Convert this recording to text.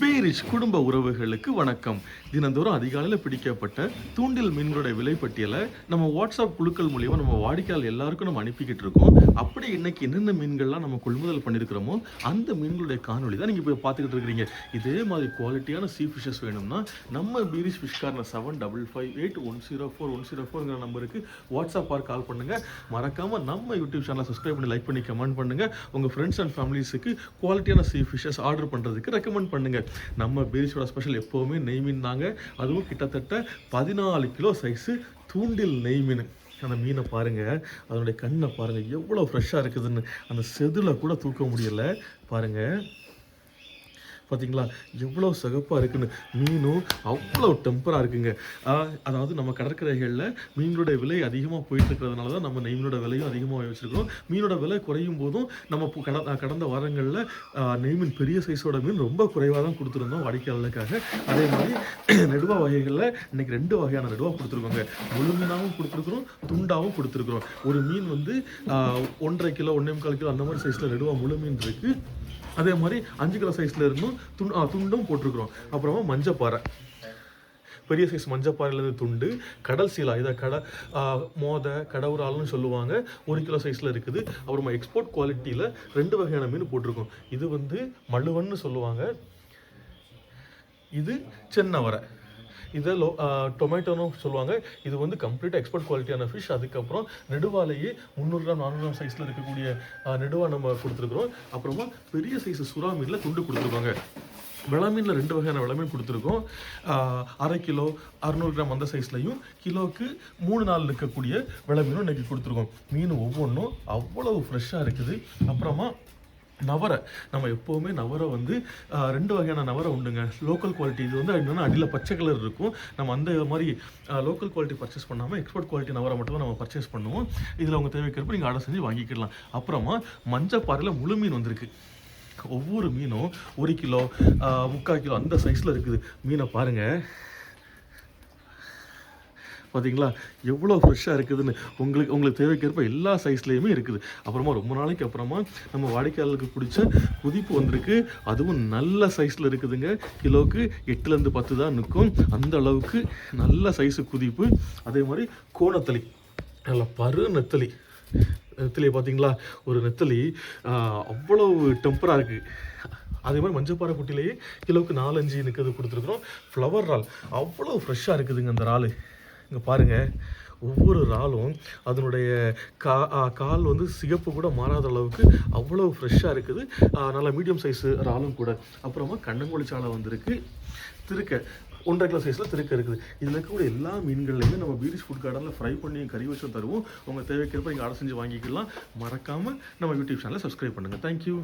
பீரிஷ் குடும்ப உறவுகளுக்கு வணக்கம். தினந்தோறும் அதிகாலையில் பிடிக்கப்பட்ட தூண்டில் மீன்களுடைய விலைப்பட்டியலை நம்ம வாட்ஸ்அப் குழுக்கள் மூலியமாக நம்ம வாடிக்கையாளர் எல்லாருக்கும் நம்ம அனுப்பிக்கிட்டு இருக்கோம். அப்படி இன்னைக்கு என்னென்ன மீன்கள்லாம் நம்ம கொள்முதல் பண்ணியிருக்கிறோமோ அந்த மீன்களுடைய காணொளி தான் நீங்கள் இப்போ பார்த்துக்கிட்டு இருக்கிறீங்க. இதே மாதிரி குவாலிட்டியான சீ ஃபிஷஸ் வேணும்னா நம்ம Peerish fish corner seven double five eight one zero four one zero ஃபோர்ங்கிற நம்பருக்கு வாட்ஸ்அப் ஆர் கால் பண்ணுங்கள் மறக்காமல் நம்ம யூடியூப் சேனலை சப்ஸ்கிரைப் பண்ணி லைக் பண்ணி கமெண்ட் பண்ணுங்கள் உங்கள் ஃப்ரெண்ட்ஸ் அண்ட் ஃபேமிலிஸுக்கு குவாலிட்டியான சீ ஃபிஷஸ் ஆர்டர் பண்ணுறதுக்கு ரெக்கமெண்ட் பண்ணுங்கள் நம்ம பீரிஷோட ஸ்பெஷல் எப்போவுமே நெய் மீன் தாங்க. அதுவும் கிட்டத்தட்ட பதினாலு கிலோ சைஸு தூண்டில் நெய் மீன் அந்த மீனை பாருங்க. அதனுடைய கண்ணை பாருங்க. எவ்வளோ ஃப்ரெஷ்ஷாக இருக்குதுன்னு. அந்த செதில் கூட தூக்க முடியலை. பாருங்க. பார்த்தீங்களா எவ்வளோ சிகப்பாக இருக்குன்னு. மீனும் அவ்வளோ டெம்பராக இருக்குங்க. அதாவது நம்ம கடற்கரைகளில் மீனோட விலை அதிகமாக போயிட்டு இருக்கிறதுனால தான் நம்ம நெய்மீனோட விலையும் அதிகமாக வச்சுருக்கோம் மீனோட விலை குறையும் போதும் நம்ம கட கடந்த வாரங்களில் நெய்மீன் பெரிய சைஸோட மீன் ரொம்ப குறைவாக தான் கொடுத்துருந்தோம் வாடிக்கையாளர்களுக்காக. அதே மாதிரி நெடுவா வகைகளில் இன்னைக்கு ரெண்டு வகையான நெடுவா கொடுத்துருக்கோங்க. முழு மீனாகவும் கொடுத்துருக்குறோம் துண்டாகவும் கொடுத்துருக்குறோம். ஒரு மீன் வந்து ஒன்றரை கிலோ ஒன்றே முக்கால் கிலோ அந்த மாதிரி சைஸில் நெடுவா முழு மீன் இருக்குது அதே மாதிரி அஞ்சு கிலோ சைஸில் இருந்தும் துண் துண்டும் போட்டிருக்கிறோம். அப்புறமா மஞ்சப்பாறை. பெரிய சைஸ் மஞ்சப்பாறையிலேருந்து துண்டு கடல் சீலா இதை கட மோத கடவுரால்னு சொல்லுவாங்க. ஒரு கிலோ சைஸில் இருக்குது. அப்புறமா எக்ஸ்போர்ட் குவாலிட்டியில் ரெண்டு வகையான மீன் போட்டிருக்கோம். இது வந்து மழுவன்னு சொல்லுவாங்க. இது சென்னவரை. இதை லோ டொமேட்டோன்னு சொல்லுவாங்க. இது வந்து கம்ப்ளீட்டாக எக்ஸ்போர்ட் குவாலிட்டியான ஃபிஷ் அதுக்கப்புறம் நெடுவாலேயே முந்நூறு கிராம் நானூறு கிராம் சைஸில் இருக்கக்கூடிய நெடுவா நம்ம கொடுத்துருக்குறோம். அப்புறமா பெரிய சைஸ் சுறா மீனில் துண்டு கொடுத்துருக்காங்க. விளமீனில் ரெண்டு வகையான விளமீன் கொடுத்துருக்கோம். அரை கிலோ அறுநூறு கிராம் அந்த சைஸ்லையும் கிலோவுக்கு மூணு நாள் இருக்கக்கூடிய விளமீனும் இன்றைக்கி கொடுத்துருக்கோம். மீன் ஒவ்வொன்றும் அவ்வளவு ஃப்ரெஷ்ஷாக இருக்குது. அப்புறமா நவரை நம்ம எப்போவுமே நவரை வந்து ரெண்டு வகையான நவரை உண்டுங்க. லோக்கல் குவாலிட்டி இது வந்து என்னென்னா அடியில் பச்சை கலர் இருக்கும். நம்ம அந்த மாதிரி லோக்கல் குவாலிட்டி பர்ச்சேஸ் பண்ணாமல் எக்ஸ்போர்ட் குவாலிட்டி நவரை மட்டும் தான் நம்ம பர்ச்சேஸ் பண்ணுவோம். இதில் உங்கள் தேவைக்கிறப்ப நீங்கள் ஆர்டர் செஞ்சு வாங்கிக்கலாம் அப்புறமா மஞ்சப்பாறையில் முழு மீன் வந்திருக்கு. ஒவ்வொரு மீனும் ஒரு கிலோ முக்கால் கிலோ அந்த சைஸில் இருக்குது. மீனை பாருங்கள் பார்த்தீங்களா எவ்வளோ ஃப்ரெஷ்ஷாக இருக்குதுன்னு. உங்களுக்கு உங்களுக்கு தேவைக்கேற்ப எல்லா சைஸ்லேயுமே இருக்குது. அப்புறமா ரொம்ப நாளைக்கு அப்புறமா நம்ம வாடிக்கையாளருக்கு பிடிச்ச குதிப்பு வந்திருக்கு. அதுவும் நல்ல சைஸில் இருக்குதுங்க. கிலோவுக்கு எட்டுலேருந்து பத்து தான் நிற்கும். அந்த அளவுக்கு நல்ல சைஸு குதிப்பு. அதே மாதிரி கோணத்தளி. நல்ல பரு நெத்தலி. நெத்தலி பார்த்தீங்களா ஒரு நெத்தலி அவ்வளவு டெம்பராக இருக்குது அதே மாதிரி மஞ்சப்பாறை குட்டிலேயே கிலோவுக்கு நாலஞ்சு நிற்கிறது கொடுத்துருக்குறோம். ஃப்ளவர் ரால் அவ்வளோ ஃப்ரெஷ்ஷாக இருக்குதுங்க அந்த இறாலு. இங்கே பாருங்கள் ஒவ்வொரு இறாலும் அதனுடைய கா கால் வந்து சிகப்பு கூட மாறாத அளவுக்கு அவ்வளோ ஃப்ரெஷ்ஷாக இருக்குது. நல்லா நல்ல மீடியம் சைஸு இறாலும் கூட. அப்புறமா கண்ணங்கோழி சாலை வந்திருக்கு. திருக்க ஒன்றரை கிலோ சைஸில் திருக்க இருக்குது. இதில் இருக்கக்கூடிய எல்லா மீன்கள்லையுமே நம்ம பீரிஸ் ஃபுட் கார்டனில் ஃப்ரை பண்ணி கறி வச்சு தருவோம். உங்கள் தேவைக்கிறப்ப நீங்கள் ஆர்டர் செஞ்சு வாங்கிக்கலாம். மறக்காமல் நம்ம யூடியூப் சேனலை சப்ஸ்கிரைப் பண்ணுங்கள் தேங்க்யூ